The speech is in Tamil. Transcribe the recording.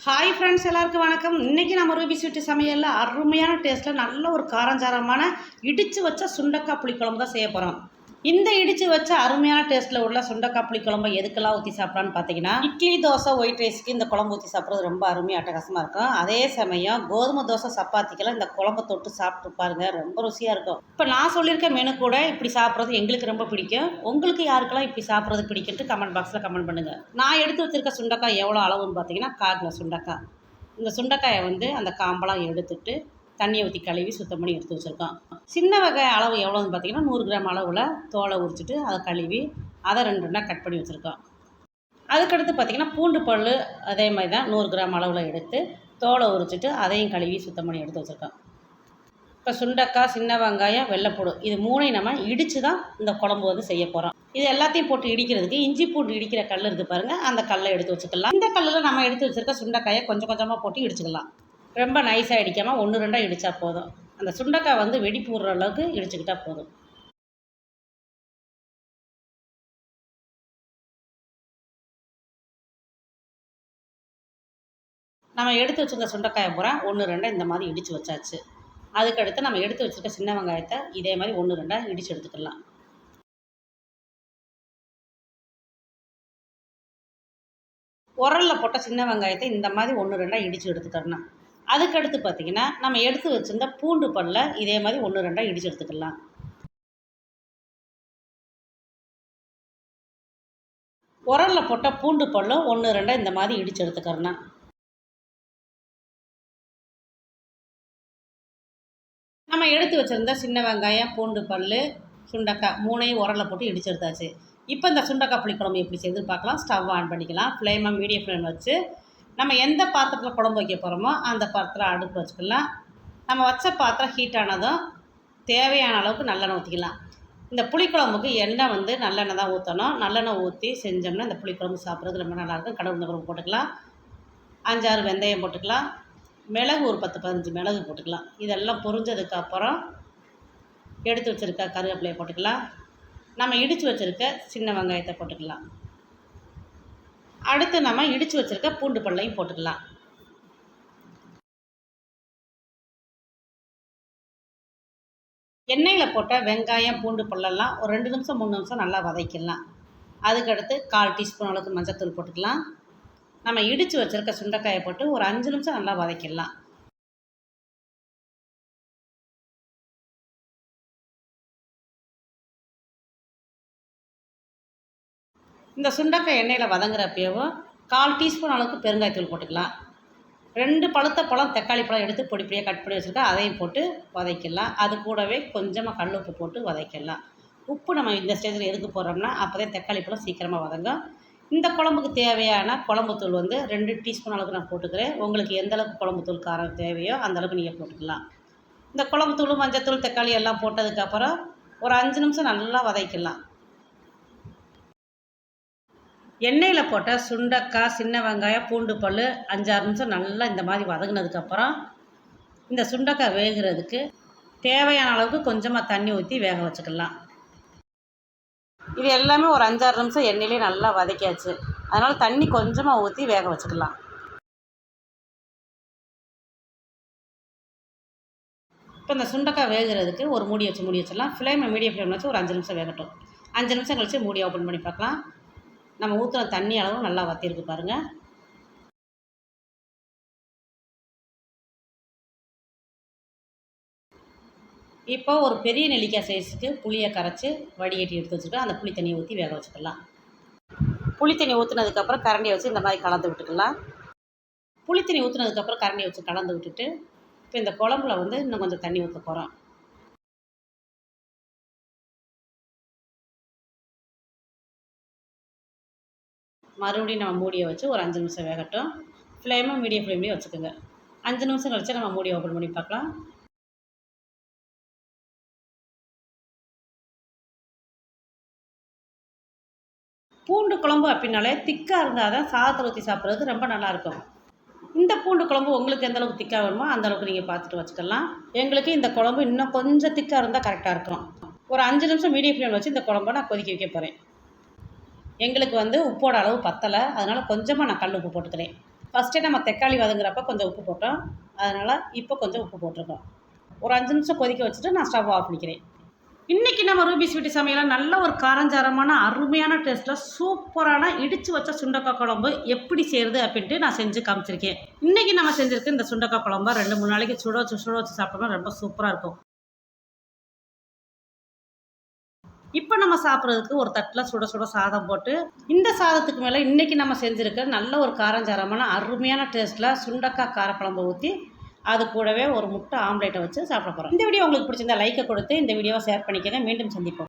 ஹாய் ஃப்ரெண்ட்ஸ் எல்லாருக்கும் வணக்கம். இன்றைக்கி நம்ம ரூபி ஸ்வீட்டு சமையலில் அருமையான டேஸ்ட்டில் நல்ல ஒரு காரஞ்சாரமான இடித்து வச்ச சுண்டக்காய் புளிக்குழம்பு தான் செய்ய போகிறோம் இந்த இடித்து வச்ச அருமையான டேஸ்ட்டில் உள்ள சுண்டக்காய் குழம்பு எதுக்கெல்லாம் ஊற்றி சாப்பிட்லான்னு பார்த்தீங்கன்னா இட்லி தோசை ஒயிட் ரைஸ்க்கு இந்த குழம்பு ஊற்றி சாப்பிட்றது ரொம்ப அருமையாக அட்டகாசமாக இருக்கும். அதே சமயம் கோதுமை தோசை சப்பாத்திக்கெல்லாம் இந்த குழம்பு தொட்டு சாப்பிட்டு பாருங்க ரொம்ப ருசியாக இருக்கும். இப்போ நான் சொல்லியிருக்க மெனு கூட இப்படி சாப்பிட்றது எங்களுக்கு ரொம்ப பிடிக்கும். உங்களுக்கு யாருக்கெல்லாம் இப்படி சாப்பிட்றது பிடிக்குன்ட்டு கமெண்ட் பாக்ஸில் கமெண்ட் பண்ணுங்கள் நான் எடுத்து வச்சிருக்க சுண்டக்காய் எவ்வளோ அளவுன்னு பார்த்தீங்கன்னா காக்கில் சுண்டக்காய். இந்த சுண்டக்காயை வந்து அந்த காம்பெல்லாம் எடுத்துட்டு தண்ணியை ஊற்றி கழுவி சுத்தம் பண்ணி எடுத்து வச்சுருக்கோம் சின்ன வகை அளவு எவ்வளோன்னு பார்த்தீங்கன்னா நூறு கிராம் அளவில் தோலை உரிச்சிட்டு அதை கழுவி அதை ரெண்டு ரெண்டாக கட் பண்ணி வச்சுருக்கோம் அதுக்கடுத்து பார்த்திங்கன்னா பூண்டு பல் அதே மாதிரி தான் நூறு கிராம் அளவில் எடுத்து தோலை உரிச்சிட்டு அதையும் கழுவி சுத்தம் பண்ணி எடுத்து வச்சுருக்கோம் இப்போ சுண்டக்காய் சின்ன வெங்காயம் வெள்ளைப்பூடு இது மூணையும் நம்ம இடித்து தான் இந்த குழம்பு வந்து செய்ய போகிறோம் இது எல்லாத்தையும் போட்டு இடிக்கிறதுக்கு இஞ்சி பூண்டு இடிக்கிற கல் இருக்குது பாருங்கள் அந்த கல்லை எடுத்து வச்சுக்கலாம். இந்த கல்லில் நம்ம எடுத்து வச்சுருக்க சுண்டைக்காயை கொஞ்சம் கொஞ்சமாக போட்டு இடிச்சுக்கலாம். ரொம்ப நைஸாக இடிக்காமல் ஒன்று ரெண்டாக இடித்தா போதும். அந்த சுண்டக்காய் வந்து வெடி போடுற அளவுக்கு இடிச்சுக்கிட்டால் போதும். நம்ம எடுத்து வச்சுருக்க சுண்டைக்காயை பூரா ஒன்று ரெண்டாக இந்த மாதிரி இடித்து வச்சாச்சு. அதுக்கடுத்து நம்ம எடுத்து வச்சுருக்க சின்ன வெங்காயத்தை இதே மாதிரி ஒன்று ரெண்டாக இடித்து எடுத்துக்கலாம். உரலில் போட்ட சின்ன வெங்காயத்தை இந்த மாதிரி ஒன்று ரெண்டாக இடித்து எடுத்துக்கிறணும் அதுக்கடுத்து பார்த்திங்கன்னா நம்ம எடுத்து வச்சுருந்த பூண்டு பல்ல இதே மாதிரி ஒன்று ரெண்டாக இடித்து எடுத்துக்கலாம். உரலில் போட்ட பூண்டு பல்லும் ஒன்று ரெண்டாக இந்த மாதிரி இடித்து எடுத்துக்கிறணும் நம்ம எடுத்து வச்சுருந்த சின்ன வெங்காயம் பூண்டு பல் சுண்டக்காய் மூணையும் உரலில் போட்டு இடிச்சு எடுத்தாச்சு. இப்போ இந்த சுண்டக்காய் புளிக்குழம்பு எப்படி செய்து பார்க்கலாம். ஸ்டவ் ஆன் பண்ணிக்கலாம். ஃப்ளேமாக மீடியம் ஃப்ளேம் வச்சு நம்ம எந்த பாத்திரத்தில் குழம்பு வைக்க போகிறோமோ அந்த பாத்திரம் அடுப்பு வச்சுக்கலாம். நம்ம வச்ச பாத்திரம் ஹீட் ஆனதும் தேவையான அளவுக்கு நல்லெண்ணெய் ஊற்றிக்கலாம் இந்த புளிக்குழம்புக்கு எண்ணெய் வந்து நல்லெண்ணெய் தான் ஊற்றணும் நல்லெண்ணெய் ஊற்றி செஞ்சோம்னா இந்த புளிக்குழம்பு சாப்பிட்றது ரொம்ப நல்லாயிருக்கும் கடவுள் குழம்பு போட்டுக்கலாம். அஞ்சாறு வெந்தயம் போட்டுக்கலாம். மிளகு ஒரு பத்து பதினஞ்சு மிளகு போட்டுக்கலாம். இதெல்லாம் பொரிஞ்சதுக்கப்புறம் எடுத்து வச்சுருக்க கருவேப்பிலையை போட்டுக்கலாம். நம்ம இடித்து வச்சுருக்க சின்ன வெங்காயத்தை போட்டுக்கலாம். அடுத்து நம்ம இடித்து வச்சுருக்க பூண்டு பல்லையும் போட்டுக்கலாம். எண்ணெயில் போட்ட வெங்காயம் பூண்டு பல்லெல்லாம் ஒரு ரெண்டு நிமிஷம் மூணு நிமிஷம் நல்லா வதக்கிடலாம். அதுக்கடுத்து கால் டீஸ்பூன் அளவுக்கு மஞ்சத்தூள் போட்டுக்கலாம். நம்ம இடித்து வச்சுருக்க சுண்டைக்காயை போட்டு ஒரு அஞ்சு நிமிஷம் நல்லா வதக்கிடலாம். இந்த சுண்டக்காய் எண்ணெயில் வதங்குறப்பயவும் கால் டீஸ்பூன் அளவுக்கு பெருங்காயத்தூள் போட்டுக்கலாம். ரெண்டு பழுத்த பழம் தக்காளி பழம் எடுத்து பொடி பொடியாக கட் பண்ணி வச்சுருக்கேன். அதையும் போட்டு வதக்கிடலாம். அது கூடவே கொஞ்சமாக கல் உப்பு போட்டு வதக்கிடலாம். உப்பு நம்ம இந்த ஸ்டேஜில் எதுக்கு போடுறோம்னா அப்போ தான் தக்காளி பழம் சீக்கிரமாக வதங்கும். இந்த குழம்புக்கு தேவையான குழம்புத்தூள் வந்து ரெண்டு டீஸ்பூன் அளவுக்கு நான் போட்டுக்கிறேன். உங்களுக்கு எந்த அளவுக்கு குழம்புத்தூள் காரம் தேவையோ அந்த அளவுக்கு நீங்கள் போட்டுக்கலாம். இந்த குழம்புத்தூள் மஞ்சத்தூள் தக்காளி எல்லாம் போட்டதுக்கப்புறம் ஒரு அஞ்சு நிமிஷம் நல்லா வதக்கிடலாம். எண்ணெயில் போட்ட சுண்டக்காய் சின்ன வெங்காயம் பூண்டு பல் அஞ்சாறு நிமிஷம் நல்லா இந்த மாதிரி வதங்கினதுக்கப்புறம் இந்த சுண்டக்காய் வேகிறதுக்கு தேவையான அளவுக்கு கொஞ்சமாக தண்ணி ஊற்றி வேக வச்சுக்கலாம். இது எல்லாமே ஒரு அஞ்சாறு நிமிஷம் எண்ணெயிலே நல்லா வதக்கியாச்சு. அதனால் தண்ணி கொஞ்சமாக ஊற்றி வேக வச்சுக்கலாம். இப்போ இந்த சுண்டக்காய் வேகிறதுக்கு ஒரு மூடி வச்சு மூடி வச்சிடலாம். ஃப்ளேமை மீடியம் ஃப்ளேமில் வச்சு ஒரு அஞ்சு நிமிஷம் வேகட்டும். அஞ்சு நிமிஷம் கழிச்சு மூடி ஓப்பன் பண்ணி பார்க்கலாம். நம்ம ஊற்றுன தண்ணி அளவும் நல்லா வற்றிருக்கு பாருங்கள் இப்போ ஒரு பெரிய நெல்லிக்காய் சைஸுக்கு புளியை கரைச்சி வடிகட்டி எடுத்து வச்சுக்கலாம் அந்த புளி தண்ணியை ஊற்றி வேக வச்சுக்கலாம். புளி தண்ணி ஊற்றுனதுக்கப்புறம் கரண்டியை வச்சு இந்த மாதிரி கலந்து விட்டுக்கலாம். புளி தண்ணி ஊற்றுனதுக்கப்புறம் கரண்டியை வச்சு கலந்து விட்டுட்டு இப்போ இந்த குழம்புல வந்து இன்னும் கொஞ்சம் தண்ணி ஊற்ற போகிறோம் மறுபடியும் நம்ம மூடியை வச்சு ஒரு அஞ்சு நிமிஷம் வேகட்டும். ஃப்ளேமும் மீடியம் ஃப்ளேம்லேயே வச்சுக்கோங்க. அஞ்சு நிமிஷம் கழிச்சு நம்ம மூடியை ஓப்பன் பண்ணி பார்க்கலாம். பூண்டு குழம்பு அப்படின்னாலே திக்காக இருந்தால் தான் சாதத்தில் ஊற்றி சாப்பிட்றதுக்கு ரொம்ப நல்லாயிருக்கும் இந்த பூண்டு குழம்பு உங்களுக்கு எந்த அளவுக்கு திக்காக வேணுமோ அந்த அளவுக்கு நீங்கள் பார்த்துட்டு வச்சுக்கலாம். எங்களுக்கு இந்த குழம்பு இன்னும் கொஞ்சம் திக்காக இருந்தால் கரெக்டாக இருக்கும். ஒரு அஞ்சு நிமிஷம் மீடியம் ஃப்ளேம் வச்சு இந்த குழம்ப நான் கொதிக்க வைக்க போகிறேன் எங்களுக்கு வந்து உப்போட அளவு பத்தலை. அதனால் கொஞ்சமாக நான் கல் உப்பு போட்டுக்கிறேன். ஃபஸ்ட்டே நம்ம தக்காளி வதங்குறப்ப கொஞ்சம் உப்பு போட்டோம். அதனால் இப்போ கொஞ்சம் உப்பு போட்டிருக்கோம். ஒரு அஞ்சு நிமிஷம் கொதிக்க வச்சுட்டு நான் ஸ்டவ் ஆஃப் பண்ணிக்கிறேன். இன்றைக்கி நம்ம ரூபி ஸ்வீட்டு சமையலில் நல்ல ஒரு காரஞ்சாரமான அருமையான டேஸ்ட்டில் சூப்பரான இடித்து வச்ச சுண்டக்காய் குழம்பு எப்படி செய்கிறது அப்படின்ட்டு நான் செஞ்சு காமிச்சிருக்கேன். இன்றைக்கி நம்ம செஞ்சுருக்க இந்த சுண்டக்காய் குழம்பு ரெண்டு மூணு நாளைக்கு சுட வச்சு சுட வச்சு சாப்பிட்டோம்னா ரொம்ப சூப்பராக இருக்கும். இப்போ நம்ம சாப்பிட்றதுக்கு ஒரு தட்டில் சுட சுட சாதம் போட்டு இந்த சாதத்துக்கு மேலே இன்றைக்கி நம்ம செஞ்சுருக்க நல்ல ஒரு காரஞ்சாரமான அருமையான டேஸ்ட்டில் சுண்டக்காய் காரக்குழம்பு ஊற்றி அது கூடவே ஒரு முட்டை ஆம்லேட்டை வச்சு சாப்பிட போகிறோம் இந்த வீடியோ உங்களுக்கு பிடிச்சிருந்தா லைக்கை கொடுத்து இந்த வீடியோவை ஷேர் பண்ணிக்கங்க. மீண்டும் சந்திப்போம்.